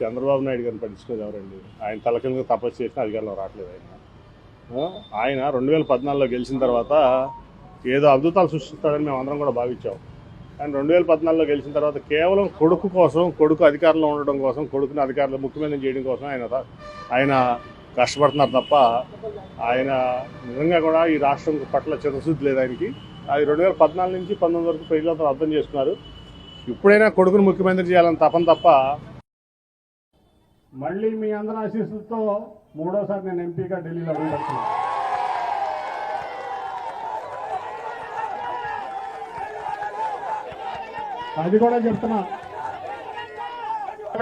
చంద్రబాబు నాయుడు గారిని పట్టించుకునేది ఎవరండి? ఆయన తలకింద తపస్సు చేసిన అధికారంలో రావట్లేదు ఆయన. ఆయన రెండు వేల పద్నాలుగులో గెలిచిన తర్వాత ఏదో అద్భుతాలు సృష్టిస్తాడని మేము అందరం కూడా భావించాం. కానీ రెండు వేల పద్నాలుగులో గెలిచిన తర్వాత కేవలం కొడుకు కోసం కొడుకు అధికారంలో ఉండడం కోసం కొడుకుని అధికారంలో ముఖ్యమంత్రి చేయడం కోసం ఆయన ఆయన కష్టపడుతున్నారు తప్ప ఆయన నిజంగా కూడా ఈ రాష్ట్రం పట్ల చిత్తశుద్ధి లేదు ఆయనకి. అది రెండు వేల పద్నాలుగు నుంచి పంతొమ్మిది వరకు ప్రజలంతా అర్థం చేసుకున్నారు. ఇప్పుడైనా కొడుకును ముఖ్యమంత్రి చేయాలని తపన తప్ప మళ్ళీ మీ అందరి ఆశీస్సులతో మూడోసారి నేను ఎంపీగా ఢిల్లీలో అడుగుతున్నాను అది కూడా చెప్తున్నా.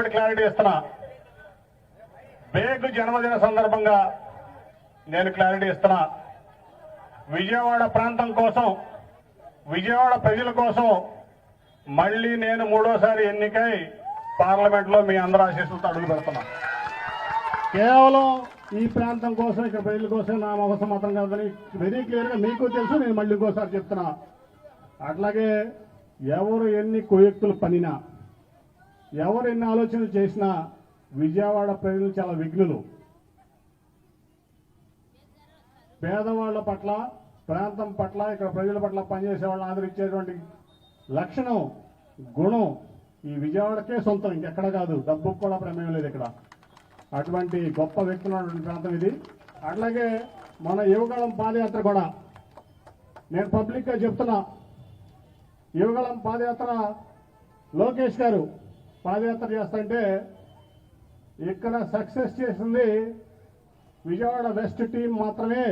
క్లారిటీ ఇస్తున్నా. బేగ్ జన్మదిన సందర్భంగా నేను క్లారిటీ ఇస్తున్నా. విజయవాడ ప్రాంతం కోసం విజయవాడ ప్రజల కోసం మళ్ళీ నేను మూడోసారి ఎన్నికై పార్లమెంట్లో మీ అందరూ ఆశీస్సులతో అడుగు పెడుతున్నా. కేవలం ఈ ప్రాంతం కోసం ఇక్కడ ప్రజల కోసం నా మొగస మాత్రం కాదని వెరీ క్లియర్గా మీకు తెలుసు నేను మళ్ళీ ఇంకోసారి చెప్తున్నా. అట్లాగే ఎవరు ఎన్ని కుయక్తులు పనినా ఎవరు ఎన్ని ఆలోచనలు చేసినా విజయవాడ ప్రజలు చాలా విఘ్నులు. పేదవాళ్ళ పట్ల ప్రాంతం పట్ల ఇక్కడ ప్రజల పట్ల పనిచేసే వాళ్ళని ఆదరించేటువంటి లక్షణం గుణం ఈ విజయవాడకే సొంతం ఇంకెక్కడ కాదు. డబ్బుకు కూడా ప్రమేయం లేదు ఇక్కడ. అటువంటి గొప్ప వ్యక్తులు ఉన్నటువంటి ప్రాంతం ఇది. అట్లాగే మన యువకాలం పాదయాత్ర కూడా. నేను పబ్లిక్గా చెప్తున్నా యువకాలం పాదయాత్ర లోకేష్ గారు పాదయాత్ర చేస్తుంటే ఇక్కడ సక్సెస్ చేసింది విజయవాడ వెస్ట్ టీం మాత్రమే.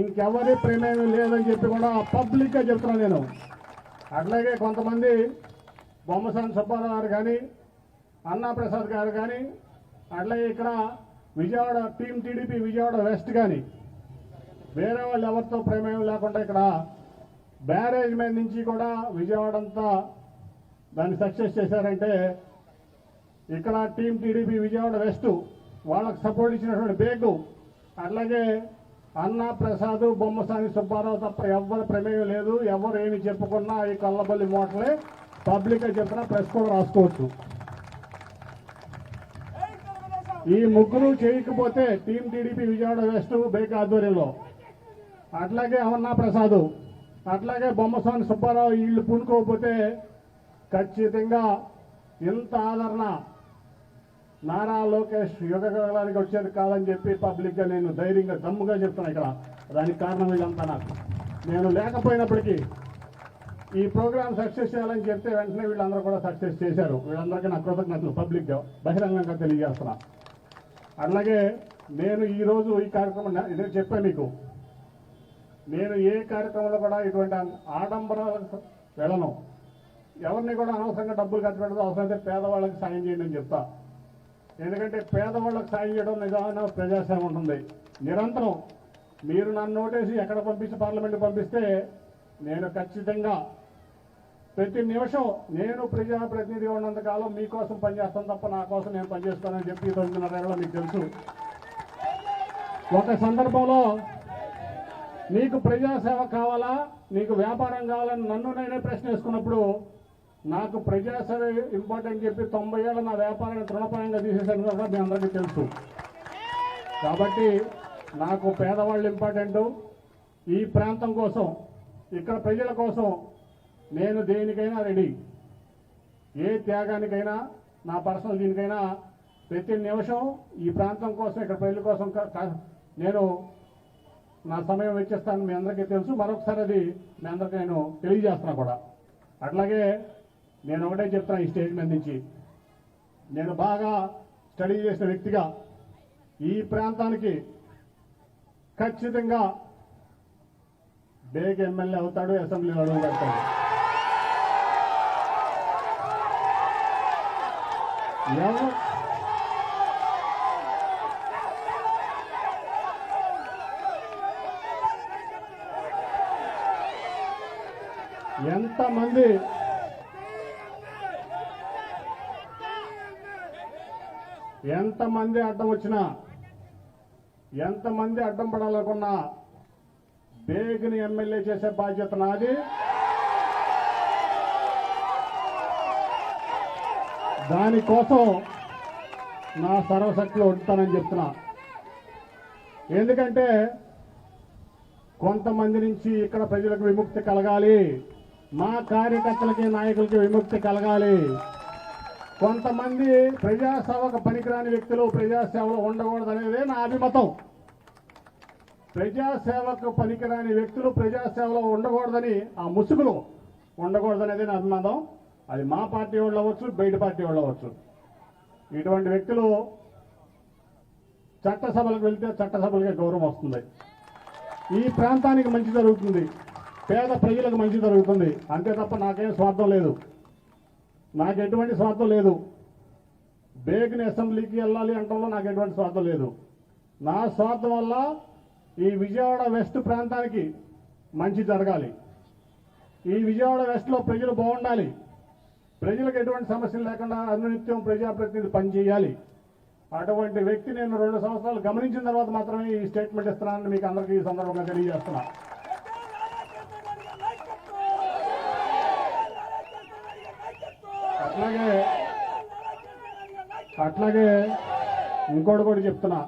ఇంకెవరి ప్రమేయం లేదని చెప్పి కూడా పబ్లిక్గా చెప్తున్నాను నేను. అట్లాగే కొంతమంది బొమ్మసాని సుబ్బారావు గారు కానీ అన్నాప్రసాద్ గారు కానీ అట్లాగే ఇక్కడ Vijayawada team TDP Vijayawada west కానీ వేరే వాళ్ళు ఎవరితో ప్రమేయం లేకుండా ఇక్కడ బ్యారేజ్ మీద నుంచి కూడా విజయవాడ అంతా దాన్ని సక్సెస్ చేశారంటే ఇక్కడ టీం టీడీపీ విజయవాడ వెస్ట్ వాళ్ళకు సపోర్ట్ ఇచ్చినటువంటి బేగు అట్లాగే అన్నా ప్రసాద్ బొమ్మసాని సుబ్బారావు తప్ప ఎవరి ప్రమేయం లేదు ఎవరు ఏమి చెప్పుకున్నా ఈ కళ్ళబల్లి మోటలే పబ్లిక్ చెప్పినా ప్రెస్ కూడా రాసుకోవచ్చు. ఈ ముగ్గురు చేయకపోతే టీం టీడీపీ విజయవాడ వెస్ట్ బేక్ ఆధ్వర్యంలో. అట్లాగే అమర్నా ప్రసాద్ అట్లాగే బొమ్మస్వామి సుబ్బారావు వీళ్ళు పూనుకోకపోతే ఖచ్చితంగా ఇంత ఆదరణ నారా లోకేష్ యుగ కాలానికి వచ్చేది కాదని చెప్పి పబ్లిక్గా నేను ధైర్యంగా దమ్ముగా చెప్తున్నా ఇక్కడ. దానికి కారణం ఇదంతా నాకు. నేను లేకపోయినప్పటికీ ఈ ప్రోగ్రామ్ సక్సెస్ చేయాలని చెప్తే వెంటనే వీళ్ళందరూ కూడా సక్సెస్ చేశారు. వీళ్ళందరికీ నా కృతజ్ఞతలు పబ్లిక్ బహిరంగంగా తెలియజేస్తున్నా. అలాగే నేను ఈరోజు ఈ కార్యక్రమం ఇదే చెప్పాను మీకు నేను ఏ కార్యక్రమంలో కూడా ఇటువంటి ఆడంబరాలకు వెళ్ళను. ఎవరిని కూడా అనవసరంగా డబ్బులు ఖర్చు పెట్టదు అవసరమైతే పేదవాళ్ళకి సాయం చేయండి అని చెప్తా. ఎందుకంటే పేదవాళ్ళకి సాయం చేయడం నిజమైన ప్రజాసేవ ఉంటుంది. నిరంతరం మీరు నన్ను నోటేసి ఎక్కడ పంపించి పార్లమెంట్కి పంపిస్తే నేను ఖచ్చితంగా ప్రతి నిమిషం నేను ప్రజాప్రతినిధిగా ఉన్నంత కాలం మీకోసం పనిచేస్తాను తప్ప నా కోసం నేను పనిచేస్తానని చెప్పి ఈ తొమ్మిదిన్నర మీకు తెలుసు. ఒక సందర్భంలో నీకు ప్రజాసేవ కావాలా? నీకు వ్యాపారం కావాలని నన్ను నేనే ప్రశ్న వేసుకున్నప్పుడు నాకు ప్రజాసేవ ఇంపార్టెంట్ చెప్పి తొంభై ఏళ్ళ నా వ్యాపారాన్ని తృణపాయంగా తీసేసాను కూడా మీ అందరికీ తెలుసు. కాబట్టి నాకు పేదవాళ్ళు ఇంపార్టెంటు ఈ ప్రాంతం కోసం ఇక్కడ ప్రజల కోసం నేను దేనికైనా రెడీ. ఏ త్యాగానికైనా నా పర్సనల్ దీనికైనా ప్రతి నిమిషం ఈ ప్రాంతం కోసం ఇక్కడ ప్రజల కోసం నేను నా సమయం వెచ్చిస్తాను మీ అందరికీ తెలుసు. మరొకసారి అది మీ అందరికీ నేను తెలియజేస్తున్నా కూడా. అట్లాగే నేను ఒకటే చెప్తాను ఈ స్టేజ్ మీద నుంచి. నేను బాగా స్టడీ చేసిన వ్యక్తిగా ఈ ప్రాంతానికి ఖచ్చితంగా బేగ్ ఎమ్మెల్యే అవుతాడు అసెంబ్లీలో అడుగు పెడతాడు. ఎంతమంది? ఎంతమంది అడ్డం వచ్చినా ఎంతమంది అడ్డం పడాలనుకున్నా బేగ్ని ఎమ్మెల్యే చేసే బాధ్యత నాది. దానికోసం నా సర్వశక్తిలో ఉంటానని చెప్తున్నా. ఎందుకంటే కొంతమంది నుంచి ఇక్కడ ప్రజలకు విముక్తి కలగాలి మా కార్యకర్తలకి నాయకులకి విముక్తి కలగాలి. కొంతమంది ప్రజాసేవకు పనికిరాని వ్యక్తులు ప్రజాసేవలో ఉండకూడదు అనేదే నా అభిమతం. ప్రజాసేవకు పనికిరాని వ్యక్తులు ప్రజాసేవలో ఉండకూడదని ఆ ముసుగులో ఉండకూడదనేది నా అభిమతం. అది మా పార్టీ వాళ్ళు అవ్వచ్చు బయట పార్టీ వాళ్ళు అవ్వచ్చు. ఇటువంటి వ్యక్తులు చట్టసభలకు వెళ్తే చట్టసభలకే గౌరవం వస్తుంది. ఈ ప్రాంతానికి మంచి జరుగుతుంది. పేద ప్రజలకు మంచి జరుగుతుంది. అంతే తప్ప నాకేం స్వార్థం లేదు. నాకు ఎటువంటి స్వార్థం లేదు. బేగ్ని అసెంబ్లీకి వెళ్ళాలి అంటంలో నాకు ఎటువంటి స్వార్థం లేదు. నా స్వార్థం వల్ల ఈ విజయవాడ వెస్ట్ ప్రాంతానికి మంచి జరగాలి. ఈ విజయవాడ వెస్ట్లో ప్రజలు బాగుండాలి. ప్రజలకు ఎటువంటి సమస్యలు లేకుండా అనునిత్యం ప్రజాప్రతినిధి పనిచేయాలి. అటువంటి వ్యక్తి నేను రెండు సంవత్సరాలు గమనించిన తర్వాత మాత్రమే ఈ స్టేట్మెంట్ ఇస్తున్నానని మీకు అందరికీ ఈ సందర్భంగా తెలియజేస్తున్నా. అట్లాగే అట్లాగే ఇంకోటి కూడా చెప్తున్నా.